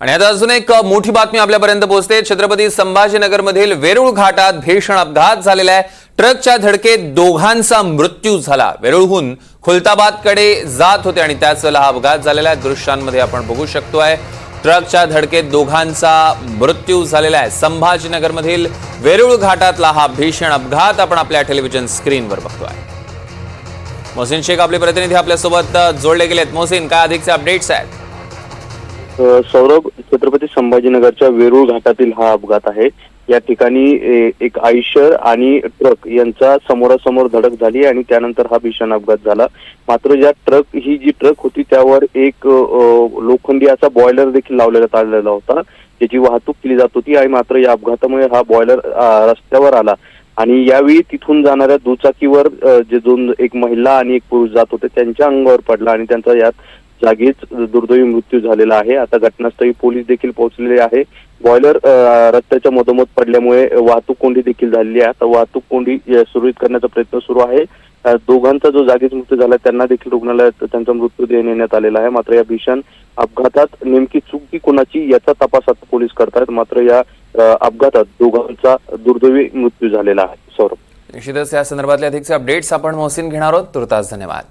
आणि आता अजून एक मोठी बातमी आपल्यापर्यंत पोहोचते. छत्रपती संभाजीनगरमधील वेरूळ घाटात भीषण अपघात झालेला आहे. ट्रकच्या धडकेत दोघांचा मृत्यू झाला. वेरूळहून खुलताबादकडे जात होते आणि त्याच वेळेला हा अपघात झालेला आहे. दृश्यांमध्ये आपण बघू शकतोय. ट्रकच्या धडकेत दोघांचा मृत्यू झालेला आहे. संभाजीनगरमधील वेरूळ घाटातला हा भीषण अपघात आपण आपल्या टेलिव्हिजन स्क्रीनवर बघतोय. मोहसिन शेख आपले प्रतिनिधी आपल्यासोबत जोडले गेलेत. मोहसिन काय अधिकचे अपडेट्स आहेत? सौरभ छत्रपती संभाजीनगरच्या वेरूळ घाटातील हा अपघात आहे. या ठिकाणी एक आयशर आणि ट्रक यांचा समोरासमोर धडक झाली आणि त्यानंतर हा भीषण अपघात झाला. मात्र ज्या ट्रक ही जी ट्रक होती त्यावर एक लोखंडी असा बॉयलर देखील लावलेला आलेला होता त्याची वाहतूक केली जात होती आणि मात्र या अपघातामुळे हा बॉयलर रस्त्यावर आला. आणि यावेळी तिथून जाणाऱ्या दुचाकीवर जे दोन एक महिला आणि एक पुरुष जात होते त्यांच्या अंगावर पडला आणि त्यांचा यात जागीच दुर्दैवी मृत्यू झालेला आहे. आता घटनास्थळी पोलीस देखील पोहोचलेले आहे. बॉयलर रस्त्याच्या मधोमध पडल्यामुळे वाहतूक कोंडी देखील झालेली आहे. आता वाहतूक कोंडी सुरळीत करण्याचा प्रयत्न सुरू आहे. दोघांचा जो जागीच मृत्यू झाला त्यांना देखील रुग्णालयात त्यांचा मृत्यू देण्यात आलेला आहे. मात्र या भीषण अपघातात नेमकी चुकी कोणाची याचा तपास आता पोलीस करतायत. मात्र या अपघातात दोघांचा दुर्दैवी मृत्यू झालेला आहे. सौरभ. निश्चितच या संदर्भातले अधिकचे अपडेट्स आपण मोहसिन घेणार आहोत. तुर्तास धन्यवाद.